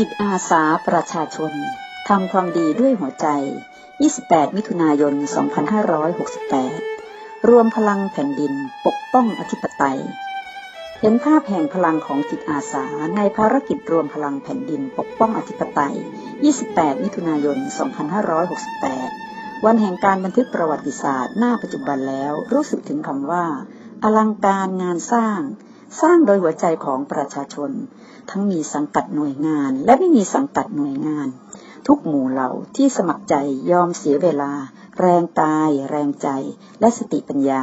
จิตอาสาประชาชน ทำความดีด้วยหัวใจ 28 มิถุนายน 2568 รวมพลังแผ่นดินปกป้องอธิปไตย เห็นภาพแห่งพลังของจิตอาสาในภารกิจรวมพลังแผ่นดินปกป้องอธิปไตย 28 มิถุนายน 2568 วันแห่งการบันทึกประวัติศาสตร์หน้าปัจจุบันแล้วรู้สึกถึงคำว่า อลังการงานสร้าง สร้างโดยหัวใจของประชาชน ทั้งมีสังกัดหน่วยงาน และไม่มีสังกัดหน่วยงาน ทุกหมู่เหล่าที่สมัครใจยอมเสียเวลา แรงกาย แรงใจ และสติปัญญา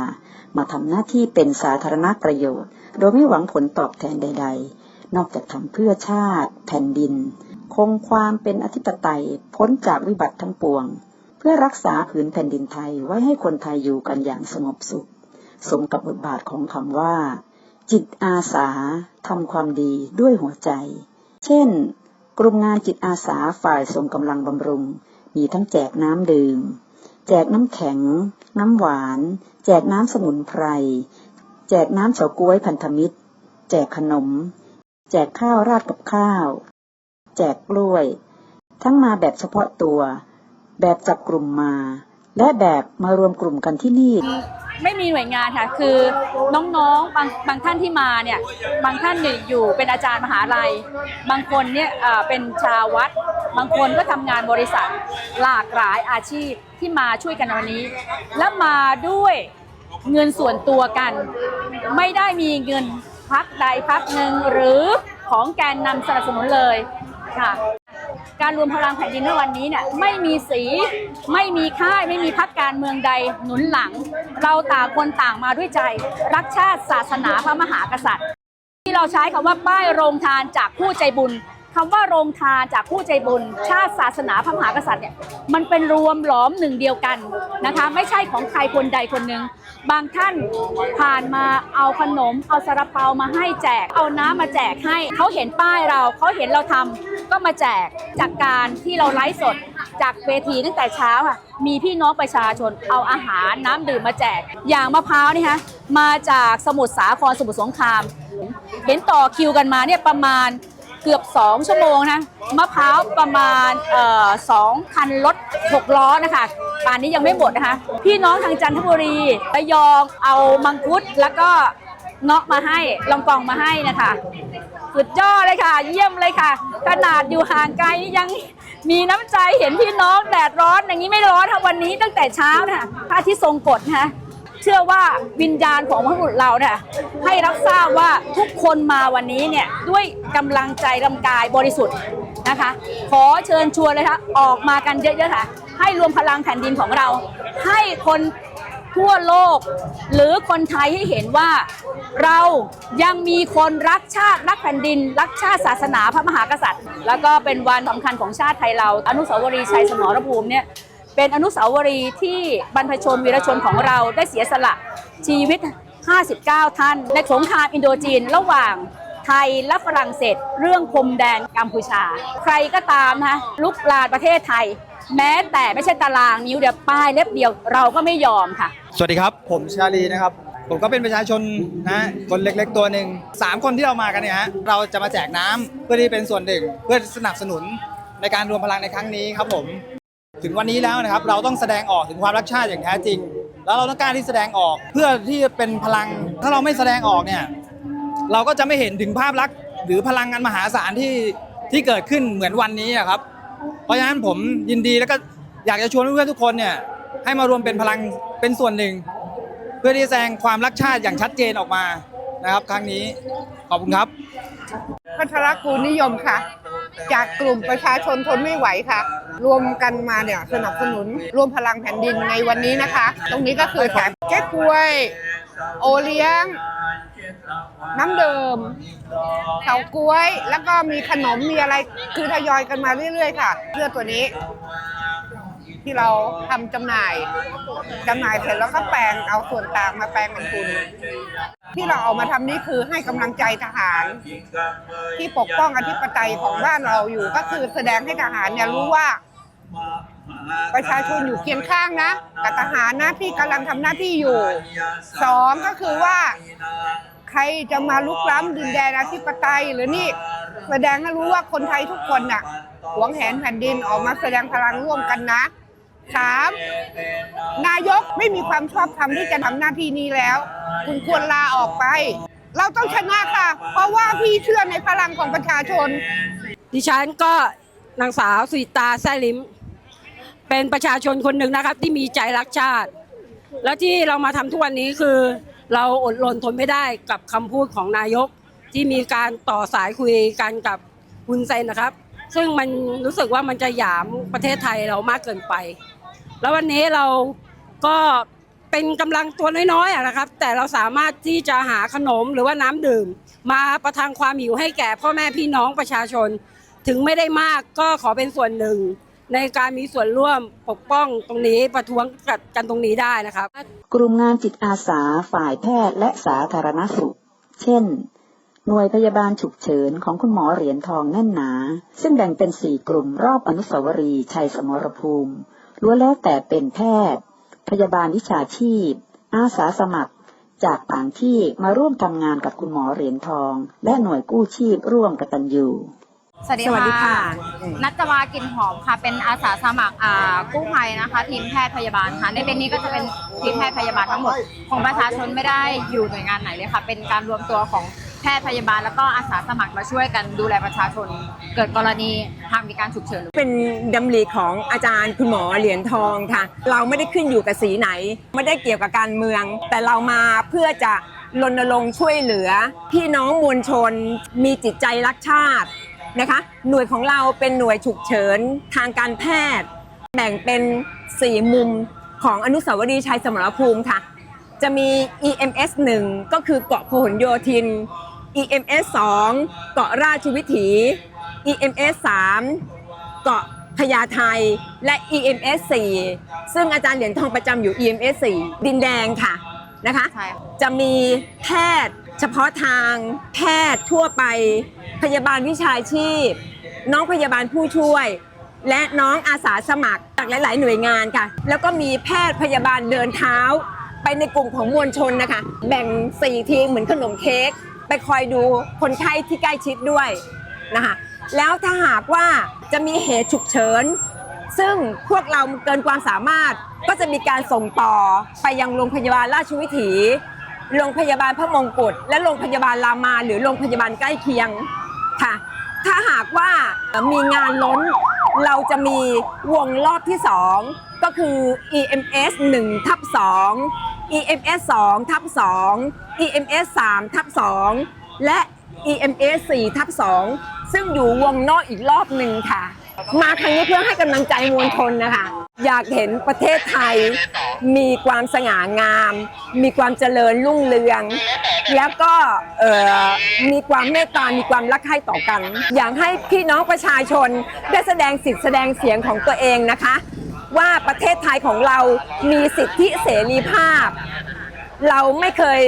มาทำหน้าที่เป็นสาธารณประโยชน์ โดยไม่หวังผลตอบแทนใด ๆ นอกจากทำเพื่อชาติ แผ่นดิน คงความเป็นอธิปไตยพ้นจากวิบัติทั้งปวง เพื่อรักษาผืนแผ่นดินไทยไว้ให้คนไทยอยู่กันอย่างสงบสุข สมกับบทบาทของคำว่า จิตอาสาทำความดีด้วยหัวใจ เช่น กลุ่มงานจิตอาสาฝ่ายส่งกำลังบำรุง มีทั้งแจกน้ำดื่ม แจกน้ำแข็ง น้ำหวาน แจกน้ำสมุนไพร แจกน้ำเฉาก๊วยพันธมิตร แจกขนม แจกข้าวราดกับข้าว แจกกล้วย ทั้งมาแบบเฉพาะตัว แบบจับกลุ่มมา และแบบมารวมกลุ่มกันที่นี่ ไม่มีหน่วยงานค่ะ คือน้องๆบางบางท่านที่มาเนี่ยบางท่านเนี่ยอยู่เป็นอาจารย์มหาลัย บางคนเนี่ยเป็นชาววัด บางคนก็ทำงานบริษัทหลากหลายอาชีพที่มาช่วยกันในวันนี้ และมาด้วยเงินส่วนตัวกัน ไม่ได้มีเงินพักใดพักหนึ่งหรือของแกนนำสนับสนุนเลยค่ะ การรวมพลังแผ่นดินในวันนี้เนี่ยไม่มีสีไม่มีค่าย ไม่มีพักการเมืองใดหนุนหลัง เราต่างคนต่างมาด้วยใจ รักชาติศาสนาพระมหากษัตริย์ ที่เราใช้คำว่าป้ายโรงทานจากผู้ใจบุญ คำว่าโรงทานจากผู้ใจบุญชาติศาสนาพระมหากษัตริย์เนี่ยมันเป็นรวมหลอมหนึ่งเดียวกันนะคะ ไม่ใช่ของใครคนใดคนหนึ่งบางท่านผ่านมาเอาขนม เอาซาลาเปามาให้แจก เอาน้ำมาแจกให้เขาเห็นป้ายเราเขาเห็นเราทำก็มาแจกจากการที่เราไลฟ์สดจากเวทีตั้งแต่เช้าค่ะมีพี่น้องประชาชนเอาอาหารน้ำดื่มมาแจก อย่างมะพร้าวนี่ฮะมาจากสมุทรสาครสมุทรสงคราม เห็นต่อคิวกันมาเนี่ยประมาณ เกือบ 2 ชั่วโมงนะมะพร้าวประมาณเอ่อสองคันรถ6ล้อนะคะป่านนี้ยังไม่หมดนะคะ พี่น้องทางจันทบุรีระยองเอามังคุดแล้วก็เงาะมาให้ลองกองมาให้นะคะสุดยอดเลยค่ะ เยี่ยมเลยค่ะ ขนาดอยู่ห่างไกลนี่ยังมีน้ำใจเห็นพี่น้องแดดร้อนอย่างนี้ไม่ร้อนค่ะวันนี้ตั้งแต่เช้านะคะพระอาที่ทรงกฎนะคะ เชื่อว่าวิญญาณของพระบุตรเราเนี่ยให้รับทราบว่าทุกคนมาวันนี้เนี่ยด้วยกำลังใจลำกายบริสุทธิ์นะคะ ขอเชิญชวนเลยค่ะออกมากันเยอะๆค่ะ ให้รวมพลังแผ่นดินของเรา ให้คนทั่วโลก หรือคนไทยให้เห็นว่าเรายังมีคนรักชาติรักแผ่นดิน รักชาติศาสนาพระมหากษัตริย์ แล้วก็เป็นวันสำคัญของชาติไทยเรา อนุสาวรีย์ชัยสมรภูมิเนี่ย เป็นอนุสาวรีย์ที่บรรพชนวีรชนของเราได้เสียสละชีวิต 59 ท่าน ในสงครามอินโดจีนระหว่างไทยและฝรั่งเศส เรื่องพรมแดนกัมพูชา ใครก็ตามนะลุกลานประเทศไทย แม้แต่ไม่ใช่ตารางนิ้วเดียวป้ายเล็บเดียวเราก็ไม่ยอมค่ะ สวัสดีครับ ผมชาลีนะครับ ผมก็เป็นประชาชนนะคนเล็กๆตัวหนึ่งสามคนที่เรามากันเนี่ยฮะเราจะมาแจกน้ำเพื่อที่เป็นส่วนหนึ่งเพื่อสนับสนุนในการรวมพลังในครั้งนี้ครับผม ถึงวันนี้แล้วนะครับ เราต้องแสดงออกถึงความรักชาติอย่างแท้จริง แล้วเราต้องกล้ารที่แสดงออกเพื่อที่จะเป็นพลัง ถ้าเราไม่แสดงออกเนี่ย เราก็จะไม่เห็นถึงภาพลักษณ์ หรือพลังงานมหาศาลที่ที่เกิดขึ้นเหมือนวันนี้อะครับ เพราะฉะนั้นผมยินดีแล้วก็อยากจะชวนเพื่อนๆทุกคนเนี่ยให้มารวมเป็นพลังเป็นส่วนหนึ่ง เพื่อที่จะแสดงความรักชาติอย่างชัดเจนออกมานะครับ ครั้งนี้ขอบคุณครับ พัทรกูลนิยมค่ะ จากกลุ่มประชาชนทนไม่ไหวค่ะ รวมกันมาเนี่ยสนับสนุนรวมพลังแผ่นดินในวันนี้นะคะ ตรงนี้ก็คือแจกเก๊กวย โอเลี้ยง น้ำเดิมเฉาก๊วย แล้วก็มีขนมมีอะไรคือทยอยกันมาเรื่อยๆค่ะเพื่อตัวนี้ที่เราทำจำหน่ายจำหน่ายเสร็จแล้วก็แปลงเอาส่วนต่างมาแปลงเป็นทุน ที่เราเอามาทำนี่คือให้กำลังใจทหาร ที่ปกป้องอธิปไตยของบ้านเราอยู่ ก็คือแสดงให้ทหารเนี่ยรู้ว่า ประชาชนอยู่เคียงข้างนะกับทหารนะที่กำลังทำหน้าที่อยู่สองก็คือว่า ใครจะมาลุกล้ำดินแดนอธิปไตยหรือนี่แสดงให้รู้ว่าคนไทยทุกคนน่ะหวงแหนแผ่นดินออกมาแสดงพลังร่วมกันนะสามนายกไม่มีความชอบธรรมที่จะทำหน้าที่นี้แล้ว คุณควรลาออกไป เราต้องชนะค่ะ เพราะว่าพี่เชื่อในพลังของประชาชน ดิฉันก็นางสาวสุิตาแซลิม เป็นประชาชนคนหนึ่งนะครับ ที่มีใจรักชาติ และที่เรามาทำทุกวันนี้คือ เราอดรนทนไม่ได้กับคำพูดของนายก ที่มีการต่อสายคุยกันกับคุณเซนนะครับ ซึ่งมันรู้สึกว่ามันจะหยามประเทศไทยเรามากเกินไป แล้ววันนี้เราก็เป็นกำลังตัวน้อยๆนะครับ แต่เราสามารถที่จะหาขนมหรือว่าน้ำดื่ม มาประทังความหิวให้แก่พ่อแม่พี่น้องประชาชน ถึงไม่ได้มากก็ขอเป็นส่วนหนึ่ง ในการมีส่วนร่วมปกป้องตรงนี้ประท้วงกันตรงนี้ได้นะครับ กลุ่มงานจิตอาสาฝ่ายแพทย์และสาธารณสุข เช่น หน่วยพยาบาลฉุกเฉินของคุณหมอเหรียญทองแน่นหนา ซึ่งแบ่งเป็นสี่กลุ่มรอบอนุสาวรีย์ชัยสมรภูมิล้วนแล้วแต่เป็นแพทย์ พยาบาลวิชาชีพ อาสาสมัคร จากต่างที่มาร่วมทำงานกับคุณหมอเหรียญทอง และหน่วยกู้ชีพร่วมกตัญญู สวัสดีสวัสดีค่ะนัจวากินหอมค่ะ เป็นอาสาสมัครอ่ากู้ภัยนะคะ ทีมแพทย์พยาบาลค่ะ ในเต็นท์นี้ก็จะเป็นทีมแพทย์พยาบาลทั้งหมด ของประชาชนไม่ได้อยู่หน่วยงานไหนเลยค่ะ เป็นการรวมตัวของแพทย์พยาบาล แล้วก็อาสาสมัครมาช่วยกันดูแลประชาชน เกิดกรณีทางมีการฉุกเฉินเป็นดำริของอาจารย์คุณหมอเหรียญทองค่ะ เราไม่ได้ขึ้นอยู่กับสีไหน ไม่ได้เกี่ยวกับการเมือง แต่เรามาเพื่อจะรณรงค์ช่วยเหลือ พี่น้องมวลชนมีจิตใจรักชาติ นะคะ หน่วยของเราเป็นหน่วยฉุกเฉินทางการแพทย์ แบ่งเป็น 4 มุมของอนุสาวรีย์ชัยสมรภูมิค่ะ จะมี EMS 1 ก็คือเกาะพหลโยธิน EMS 2 เกาะราชวิถี EMS 3 เกาะพญาไทและ EMS 4 ซึ่งอาจารย์เหรียญทองประจำอยู่ EMS 4 ดินแดงค่ะนะคะใช่ค่ะจะมีแพทย์ เฉพาะทางแพทย์ทั่วไป พยาบาลวิชาชีพ น้องพยาบาลผู้ช่วย และน้องอาสาสมัครจากหลาย ๆ หน่วยงานค่ะ แล้วก็มีแพทย์พยาบาลเดินเท้า ไปในกลุ่มของมวลชนนะคะ แบ่ง4ทีมเหมือนขนมเค้กไปคอยดูคนไข้ที่ใกล้ชิดด้วยนะคะแล้วถ้าหากว่าจะมีเหตุฉุกเฉินซึ่งพวกเราเกินความสามารถก็จะมีการส่งต่อไปยังโรงพยาบาลราชวิถี โรงพยาบาลพระมงกุฎและโรงพยาบาลรามา หรือโรงพยาบาลใกล้เคียงค่ะ ถ้าหากว่ามีงานล้นเราจะมีวงรอบที่ 2 ก็คือ EMS 1ทับ2 EMS 2ทับ2 EMS 3ทับ2และ EMS 4ทับ2ซึ่งอยู่วงนอกอีกรอบหนึ่งค่ะ มาครั้งนี้เพื่อให้กำลังใจมวลชนนะคะ อยากเห็นประเทศไทยมีความสง่างาม มีความเจริญรุ่งเรือง แล้วก็เออมีความเมตตา มีความรักใคร่ต่อกัน อยากให้พี่น้องประชาชนได้แสดงสิทธิแสดงเสียงของตัวเองนะคะ ว่าประเทศไทยของเรามีสิทธิเสรีภาพ เราไม่เคย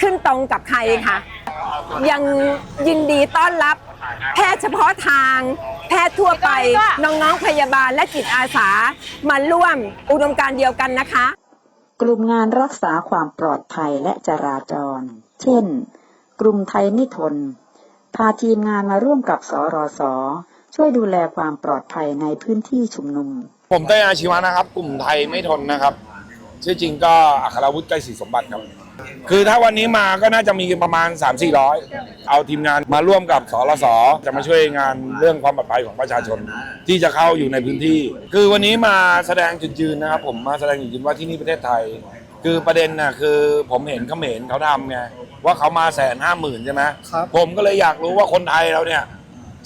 ขึ้นตรงกับใครค่ะ ยังยินดีต้อนรับ แพทย์เฉพาะทาง แพทย์ทั่วไป น้องๆพยาบาลและจิตอาสามาร่วมอุดมการณ์เดียวกันนะคะ กลุ่มงานรักษาความปลอดภัยและจราจร เช่น กลุ่มไทยไม่ทน พาทีมงานมาร่วมกับสรสช่วยดูแลความปลอดภัยในพื้นที่ชุมนุม ผมเต้ยอาชีวะนะครับ กลุ่มไทยไม่ทนนะครับ ชื่อจริงก็อัครวุฒิใกล้ศรีสมบัติครับ คือถ้าวันนี้มาก็น่าจะมีประมาณ 3 4 0 0 เอาทีมงานมาร่วมกับสรสจะมาช่วยงานเรื่องความปลอดภัยของประชาชน ที่จะเข้าอยู่ในพื้นที่ คือวันนี้มาแสดงจุดยืนนะครับผมมาแสดงจุดยืนว่าที่นี่ประเทศไทย คือประเด็นน่ะคือผมเห็นเขมรเขาทำไงว่าเขามาแสนห้าหมื่นใช่ไหมครับผมก็เลยอยากรู้ว่าคนไทยเราเนี่ย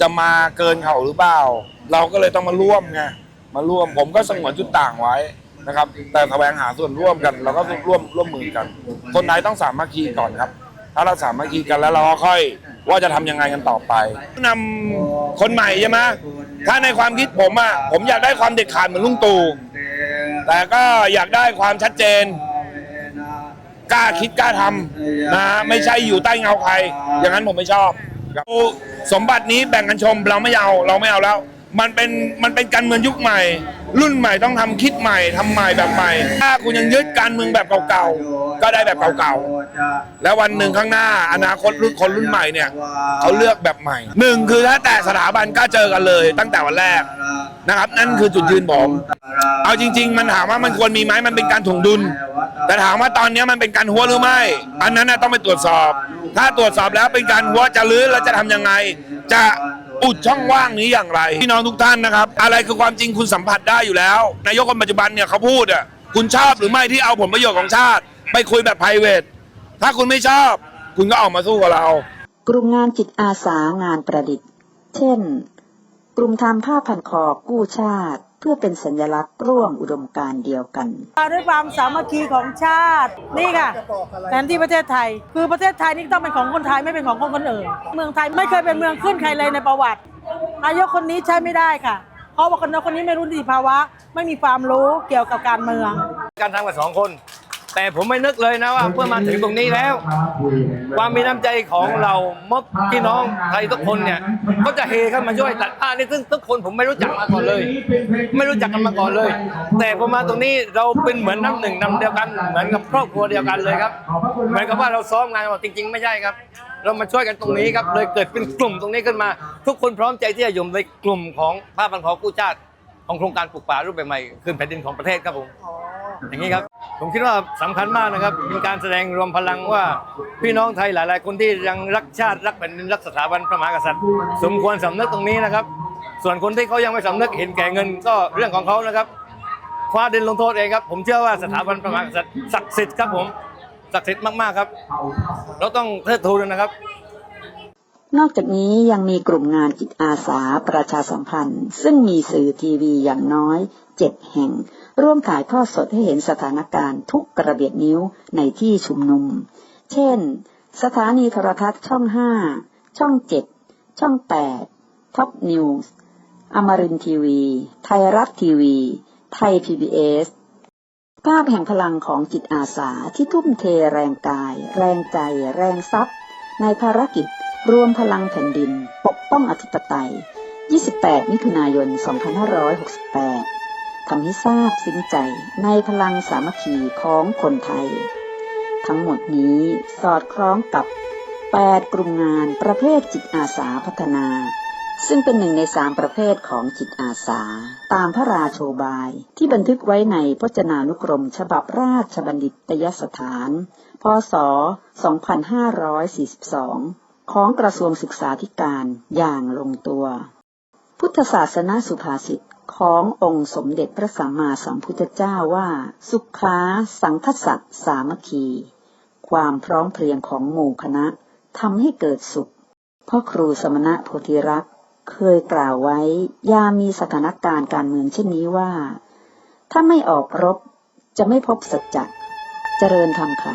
จะมาเกินเขาหรือเปล่า เราก็เลยต้องมาร่วมไงมาร่วมผมก็สงวนจุดต่างไว้ นะครับ แต่แสวงหาส่วนร่วมกันเราก็ร่วมร่วมมือกัน คนไทยต้องสามัคคีก่อนครับ ถ้าเราสามัคคีกันแล้วเราก็ค่อยว่าจะทำยังไงกันต่อไปนำคนใหม่ใช่ไหมถ้าในความคิดผมอะผมอยากได้ความเด็ดขาดเหมือนลุงตู่แต่ก็อยากได้ความชัดเจนกล้าคิดกล้าทำนะไม่ใช่อยู่ใต้เงาใคร อย่างนั้นผมไม่ชอบสมบัตินี้แบ่งกันชมเราไม่เอาเราไม่เอาแล้ว มันเป็นมันเป็นการเมืองยุคใหม่ รุ่นใหม่ต้องทำคิดใหม่ทำใหม่แบบใหม่ ถ้าคุณยังยึดการเมืองแบบเก่าๆก็ได้แบบเก่าๆแล้ววันหนึ่งข้างหน้า อนาคตรุ่นคนรุ่นใหม่เนี่ยเขาเลือกแบบใหม่หนึ่งคือถ้าแต่สถาบันก็เจอกันเลย ตั้งแต่วันแรกนะครับ นั่นคือจุดยืนผมเอาจริง ๆ มันถามว่ามันควรมีไหมมันเป็นการถ่วงดุล แต่ถามว่าตอนนี้มันเป็นการหัวหรือไม่ อันนั้นนะต้องไปตรวจสอบ ถ้าตรวจสอบแล้วเป็นการหัวจะลื้อแล้วจะทำยังไง จะ อุดช่องว่างนี้อย่างไรพี่น้องทุกท่านนะครับ อะไรคือความจริงคุณสัมผัสได้อยู่แล้ว นายกคนปัจจุบันเนี่ยเขาพูดอะคุณชอบหรือไม่ที่เอาผลประโยชน์ของชาติ ไปคุยแบบไพรเวทถ้าคุณไม่ชอบ คุณก็ออกมาสู้กับเรา กลุ่มงานจิตอาสางานประดิษฐ์ เช่น กลุ่มทำผ้าพันคอกู้ชาติ เพื่อเป็นสัญลักษณ์ร่วมอุดมการณ์เดียวกันมาด้วยความสามัคคีของชาตินี่ค่ะแผนที่ประเทศไทย คือประเทศไทยนี่ต้องเป็นของคนไทยไม่เป็นของคนคนอื่น เมืองไทยไม่เคยเป็นเมืองขึ้นใครเลยในประวัตินายกคนนี้ใช้ไม่ได้ค่ะ เพราะว่าคนนั้นคนนี้ไม่รู้นิติภาวะ ไม่มีความรู้เกี่ยวกับการเมือง การทำกับสองคน แต่ผมไม่นึกเลยนะว่าเมื่อมาถึงตรงนี้แล้ว ความมีน้ำใจของเรามบพี่น้องไทยทุกคนเนี่ยก็จะเฮเข้ามาช่วยตัดผ้านี่ซึ่งทุกคนผมไม่รู้จักมาก่อนเลย ไม่รู้จักกันมาก่อนเลย แต่พอมาตรงนี้เราเป็นเหมือนน้ำหนึ่งน้ำเดียวกันเหมือนกับครอบครัวเดียวกันเลยครับเหมือนกับว่าเราซ้อมงานกันจริง ๆ ไม่ใช่ครับ เรามาช่วยกันตรงนี้ครับเลยเกิดเป็นกลุ่มตรงนี้ขึ้นมา ทุกคนพร้อมใจที่จะอยู่ในกลุ่มของผ้าพันคอกู้ชาติของโครงการปลูกป่ารูปแบบใหม่คืนแผ่นดินของประเทศครับผม อย่างนี้ครับ ผมคิดว่าสำคัญมากนะครับเป็นการแสดงรวมพลังว่า พี่น้องไทยหลาย ๆ คนที่ยังรักชาติรักแผ่นดินรักสถาบันพระมหากษัตริย์ สมควรสำนึกตรงนี้นะครับ ส่วนคนที่เขายังไม่สำนึกเห็นแก่เงินก็เรื่องของเขานะครับคว้าดินลงโทษเองครับ ผมเชื่อว่าสถาบันพระมหากษัตริย์ศักดิ์สิทธิ์ครับผมศักดิ์สิทธิ์มาก ๆ ครับ เราต้องเทิดทูนนะครับนอกจากนี้ยังมีกลุ่มงานจิตอาสาประชาสัมพันธ์ ซึ่งมีสื่อทีวีอย่างน้อยเจ็ดแห่ง ร่วมถ่ายทอดสดให้เห็นสถานการณ์ทุกกระเบียดนิ้วในที่ชุมนุม เช่น สถานีโทรทัศน์ช่อง 5 ช่อง 7 ช่อง 8 ท็อปนิวส์อมรินทีวี ไทยรัฐทีวี ไทย PBS ภาพแห่งพลังของจิตอาสาที่ทุ่มเทแรงกาย แรงใจ แรงทรัพย์ ในภารกิจรวมพลังแผ่นดิน ปกป้องอธิปไตย 28 มิถุนายน 2568 ทำให้ทราบซึ้งใจในพลังสามัคคีของคนไทย ทั้งหมดนี้สอดคล้องกับ 8 กลุ่มงานประเภทจิตอาสาพัฒนา ซึ่งเป็นหนึ่งในสามประเภทของจิตอาสา ตามพระราโชบายที่บันทึกไว้ในพจนานุกรม ฉบับราชบัณฑิตยสถาน พศ 2542 ของกระทรวงศึกษาธิการอย่างลงตัว พุทธศาสนาสุภาษิต ขององค์สมเด็จพระสัมมาสัมพุทธเจ้าว่า สุขาสังคสัตสามัคคี ความพร้อมเพรียงของหมู่คณะทำให้เกิดสุขพ่อครูสมณะโพธิรักษ์เคยกล่าวไว้ยามมีสถานการณ์การเมืองเช่นนี้ว่า ถ้าไม่ออกรบจะไม่พบสัจจะเจริญธรรมค่ะ